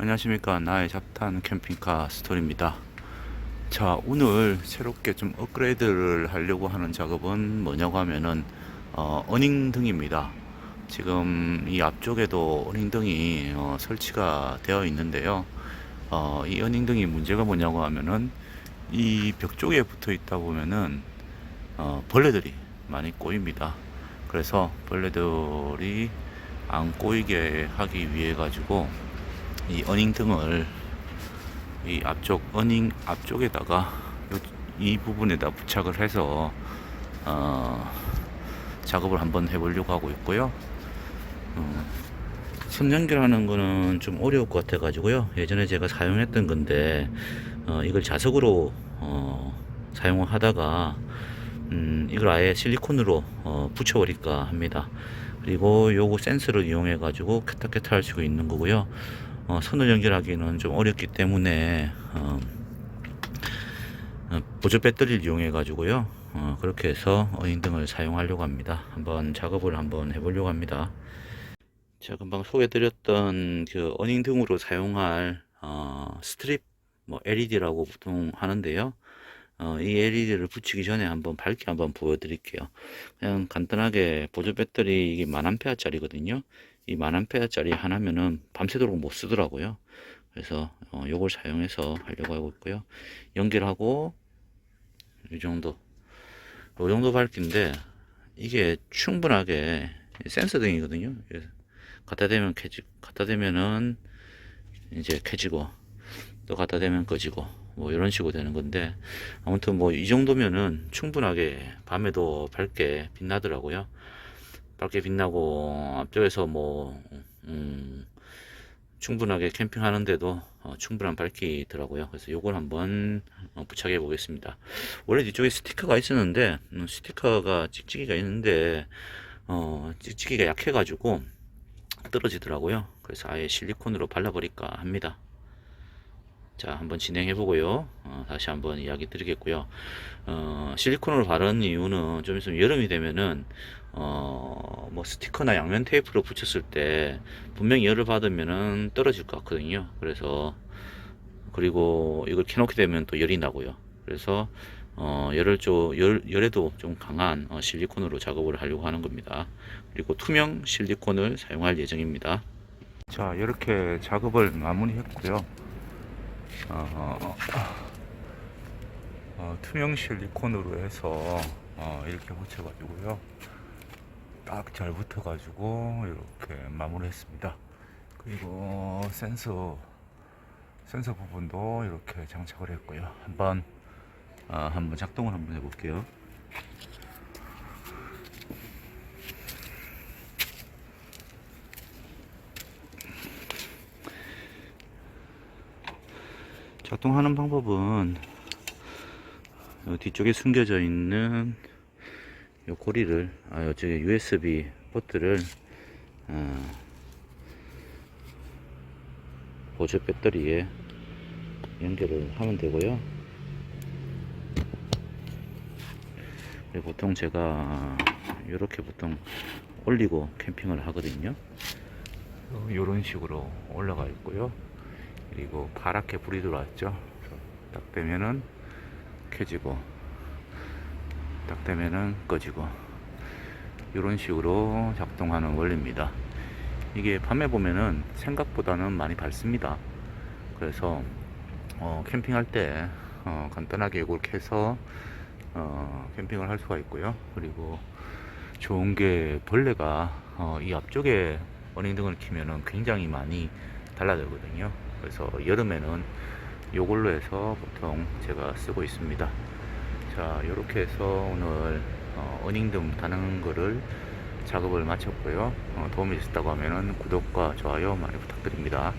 안녕하십니까. 나의 잡탄 캠핑카 스토리입니다. 자 오늘 새롭게 좀 업그레이드를 하려고 하는 작업은 뭐냐고 하면은 어, 어닝 등입니다. 지금 이 앞쪽에도 어닝 등이 어, 설치가 되어 있는데요. 어, 이 어닝 등이 문제가 뭐냐고 하면은 이 벽 쪽에 붙어 있다 보면은 어, 벌레들이 많이 꼬입니다. 그래서 벌레들이 안 꼬이게 하기 위해 가지고 이 어닝 등을 이 앞쪽 어닝 앞쪽에다가 요- 이 부분에다 부착을 해서 어, 작업을 한번 해보려고 하고 있고요. 어, 선 연결하는 거는 좀 어려울 것 같아 가지고요. 예전에 제가 사용했던 건데 어, 이걸 자석으로 어, 사용을 하다가 음, 이걸 아예 실리콘으로 어, 붙여버릴까 합니다. 그리고 요거 센서를 이용해 가지고 켰다켰다 할수 있는 거고요. 어, 선을 연결하기는 좀 어렵기 때문에 어, 어, 보조 배터리를 이용해 가지고요. 어, 그렇게 해서 어닝 등을 사용하려고 합니다. 한번 작업을 한번 해보려고 합니다. 제가 금방 소개드렸던 그 어닝 등으로 사용할 어, 스트립 뭐 LED라고 보통 하는데요. 어, 이 LED를 붙이기 전에 한번 밝게 한번 보여드릴게요. 그냥 간단하게 보조 배터리 이게 만 암페어짜리거든요. 이 만 암페어짜리 하나면은 밤새도록 못 쓰더라고요. 그래서 어, 요걸 사용해서 하려고 하고 있고요. 연결하고 이 정도, 요 정도 밝기인데 이게 충분하게 센서 등이거든요. 갖다 대면 켜지, 갖다 대면은 이제 켜지고 또 갖다 대면 꺼지고 뭐 이런 식으로 되는 건데 아무튼 뭐 이 정도면은 충분하게 밤에도 밝게 빛나더라고요. 밝게 빛나고 앞쪽에서 뭐 음, 충분하게 캠핑하는데도 어, 충분한 밝기더라고요. 그래서 요걸 한번 어, 부착해 보겠습니다. 원래 뒤쪽에 스티커가 있었는데 음, 스티커가 찍찍이가 있는데 어, 찍찍이가 약해가지고 떨어지더라고요. 그래서 아예 실리콘으로 발라버릴까 합니다. 자, 한번 진행해 보고요. 어, 다시 한번 이야기 드리겠고요. 어, 실리콘으로 바르는 이유는 좀 있으면 여름이 되면은 어, 뭐 스티커나 양면 테이프로 붙였을 때 분명히 열을 받으면은 떨어질 것 같거든요. 그래서 그리고 이걸 켜놓게 되면 또 열이 나고요. 그래서 어, 열을 좀 열, 열에도 좀 강한 어, 실리콘으로 작업을 하려고 하는 겁니다. 그리고 투명 실리콘을 사용할 예정입니다. 자, 이렇게 작업을 마무리했고요. 어, 어, 투명 실리콘으로 해서 어, 이렇게 붙여가지고요. 딱 잘 붙어가지고 이렇게 마무리했습니다. 그리고 센서 센서 부분도 이렇게 장착을 했고요. 한번 어, 한번 작동을 한번 해볼게요. 작동하는 방법은 요 뒤쪽에 숨겨져 있는 요 고리를 아, 요 저기 USB 포트를 어, 보조 배터리에 연결을 하면 되고요. 보통 제가 이렇게 보통 올리고 캠핑을 하거든요. 이런 식으로 올라가 있고요. 그리고 파랗게 불이 들어왔죠. 딱 되면은 켜지고 딱 되면은 꺼지고 이런 식으로 작동하는 원리입니다. 이게 밤에 보면은 생각보다는 많이 밝습니다. 그래서 어, 캠핑할 때 어, 간단하게 이걸 켜서 어, 캠핑을 할 수가 있고요. 그리고 좋은 게 벌레가 어, 이 앞쪽에 어닝등을 키면은 굉장히 많이 달라들거든요. 그래서 여름에는 요걸로 해서 보통 제가 쓰고 있습니다. 자, 이렇게 해서 오늘 어, 어닝등 다는 거를 작업을 마쳤고요. 어, 도움이 됐다고 하면은 구독과 좋아요 많이 부탁드립니다.